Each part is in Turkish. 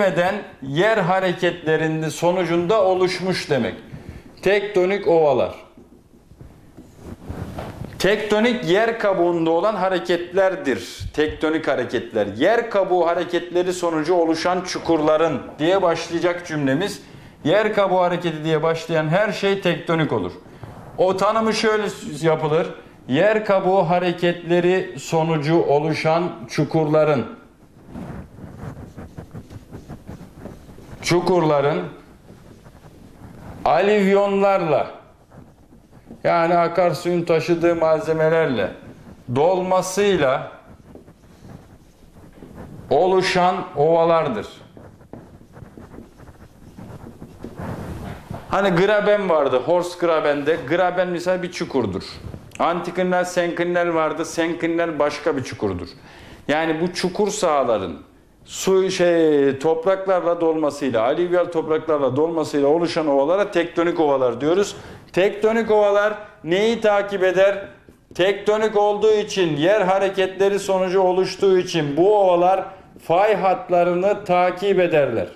eden yer hareketlerinin sonucunda oluşmuş demek. Tektonik ovalar. Tektonik yer kabuğunda olan hareketlerdir. Tektonik hareketler. Yer kabuğu hareketleri sonucu oluşan çukurların diye başlayacak cümlemiz. Yer kabuğu hareketi diye başlayan her şey tektonik olur. O tanımı şöyle yapılır. Yer kabuğu hareketleri sonucu oluşan çukurların çukurların alivyonlarla yani akarsuyun taşıdığı malzemelerle dolmasıyla oluşan ovalardır. Hani graben vardı, Horst Graben'de. Graben misal bir çukurdur. Antiklinal, senklinal vardı. Senklinal başka bir çukurdur. Yani bu çukur sahaların su şey topraklarla dolmasıyla, alüvyal topraklarla dolmasıyla oluşan ovalara tektonik ovalar diyoruz. Tektonik ovalar neyi takip eder? Tektonik olduğu için, yer hareketleri sonucu oluştuğu için bu ovalar fay hatlarını takip ederler.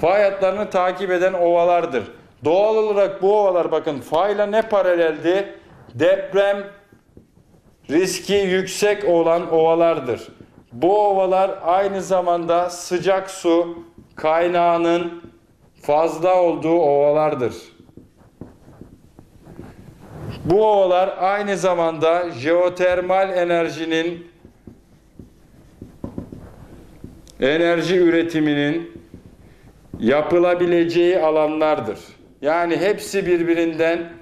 Fay hatlarını takip eden ovalardır. Doğal olarak bu ovalar bakın fayla ne paraleldi? Deprem riski yüksek olan ovalardır. Bu ovalar aynı zamanda sıcak su kaynağının fazla olduğu ovalardır. Bu ovalar aynı zamanda jeotermal enerjinin enerji üretiminin yapılabileceği alanlardır. Yani hepsi birbirinden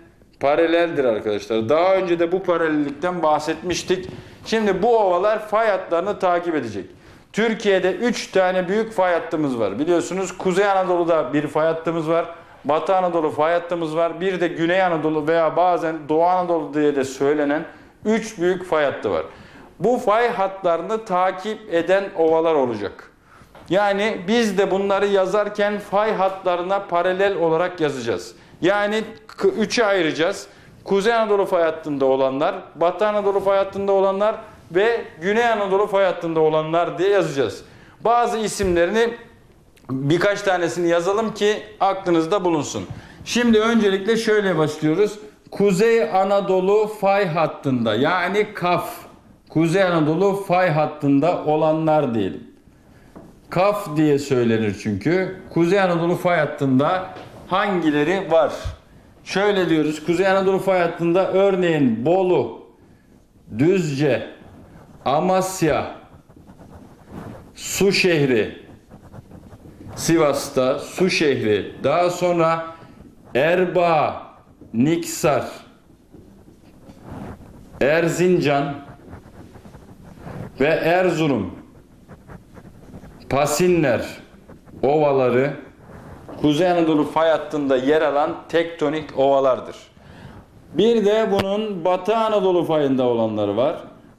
paraleldir arkadaşlar. Daha önce de bu paralellikten bahsetmiştik. Şimdi bu ovalar fay hatlarını takip edecek. Türkiye'de 3 tane büyük fay hattımız var. Biliyorsunuz Kuzey Anadolu'da bir fay hattımız var. Batı Anadolu fay hattımız var. Bir de Güney Anadolu veya bazen Doğu Anadolu diye de söylenen 3 büyük fay hattı var. Bu fay hatlarını takip eden ovalar olacak. Yani biz de bunları yazarken fay hatlarına paralel olarak yazacağız. Yani k- üçe ayıracağız. Kuzey Anadolu fay hattında olanlar, Batı Anadolu fay hattında olanlar ve Güney Anadolu fay hattında olanlar diye yazacağız. Bazı isimlerini birkaç tanesini yazalım ki aklınızda bulunsun. Şimdi öncelikle şöyle başlıyoruz. Kuzey Anadolu fay hattında yani KAF, Kuzey Anadolu fay hattında olanlar diyelim. Kaf diye söylenir çünkü. Kuzey Anadolu fay hattında hangileri var? Şöyle diyoruz. Kuzey Anadolu fay hattında örneğin Bolu, Düzce, Amasya, Su şehri, Sivas'ta Su şehri, daha sonra Erbaa, Niksar, Erzincan ve Erzurum Pasinler ovaları Kuzey Anadolu fay hattında yer alan tektonik ovalardır. Bir de bunun Batı Anadolu fayında olanları var.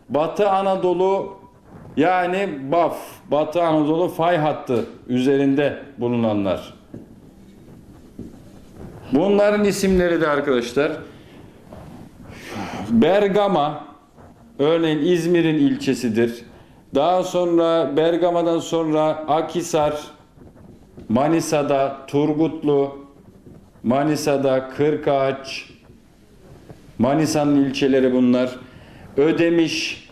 Batı Anadolu yani BAF, Batı Anadolu fay hattı üzerinde bulunanlar. Bunların isimleri de arkadaşlar Bergama örneğin İzmir'in ilçesidir. Daha sonra Bergama'dan sonra Akhisar, Manisa'da Turgutlu, Manisa'da Kırkağaç, Manisa'nın ilçeleri bunlar. Ödemiş,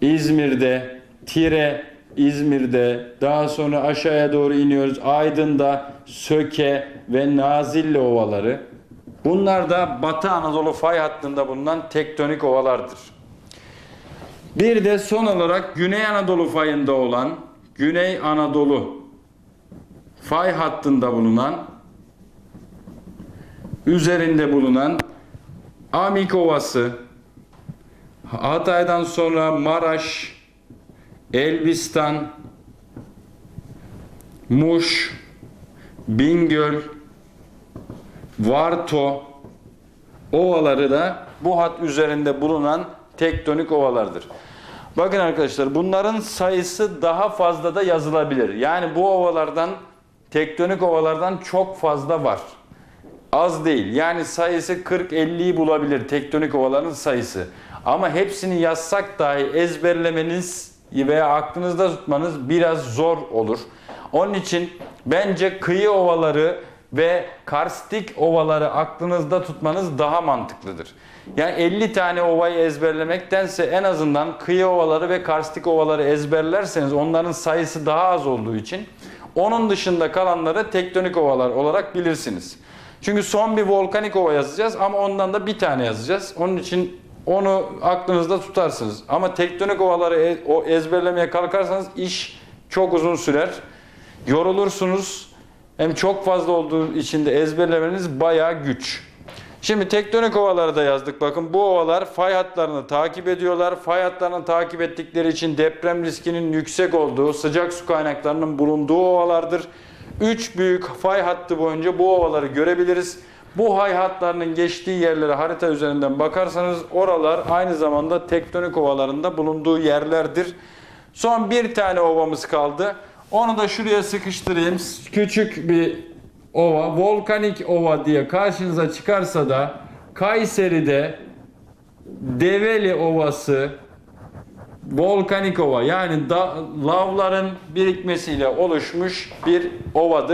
İzmir'de, Tire, İzmir'de, daha sonra aşağıya doğru iniyoruz. Aydın'da Söke ve Nazilli ovaları. Bunlar da Batı Anadolu fay hattında bulunan tektonik ovalardır. Bir de son olarak Güney Anadolu fayında olan Güney Anadolu fay hattında bulunan üzerinde bulunan Amik Ovası Hatay'dan sonra Maraş Elbistan Muş Bingöl Varto ovaları da bu hat üzerinde bulunan tektonik ovalardır. Bakın arkadaşlar bunların sayısı daha fazla da yazılabilir. Yani bu ovalardan tektonik ovalardan çok fazla var. Az değil. Yani sayısı 40-50'yi bulabilir tektonik ovaların sayısı. Ama hepsini yazsak dahi ezberlemeniz veya aklınızda tutmanız biraz zor olur. Onun için bence kıyı ovaları ve karstik ovaları aklınızda tutmanız daha mantıklıdır. Yani 50 tane ovayı ezberlemektense en azından kıyı ovaları ve karstik ovaları ezberlerseniz onların sayısı daha az olduğu için onun dışında kalanları tektonik ovalar olarak bilirsiniz. Çünkü son bir volkanik ova yazacağız ama ondan da bir tane yazacağız. Onun için onu aklınızda tutarsınız. Ama tektonik ovaları e- o ezberlemeye kalkarsanız iş çok uzun sürer. Yorulursunuz. Hem çok fazla olduğu için de ezberlemeniz bayağı güç. Şimdi tektonik ovaları da yazdık. Bakın bu ovalar fay hatlarını takip ediyorlar. Fay hatlarını takip ettikleri için deprem riskinin yüksek olduğu, sıcak su kaynaklarının bulunduğu ovalardır. Üç büyük fay hattı boyunca bu ovaları görebiliriz. Bu hay hatlarının geçtiği yerlere harita üzerinden bakarsanız oralar aynı zamanda tektonik ovalarında bulunduğu yerlerdir. Son bir tane ovamız kaldı. Onu da şuraya sıkıştırayım. Küçük bir ova, volkanik ova diye karşınıza çıkarsa da Kayseri'de Develi Ovası volkanik ova yani da, lavların birikmesiyle oluşmuş bir ovadır.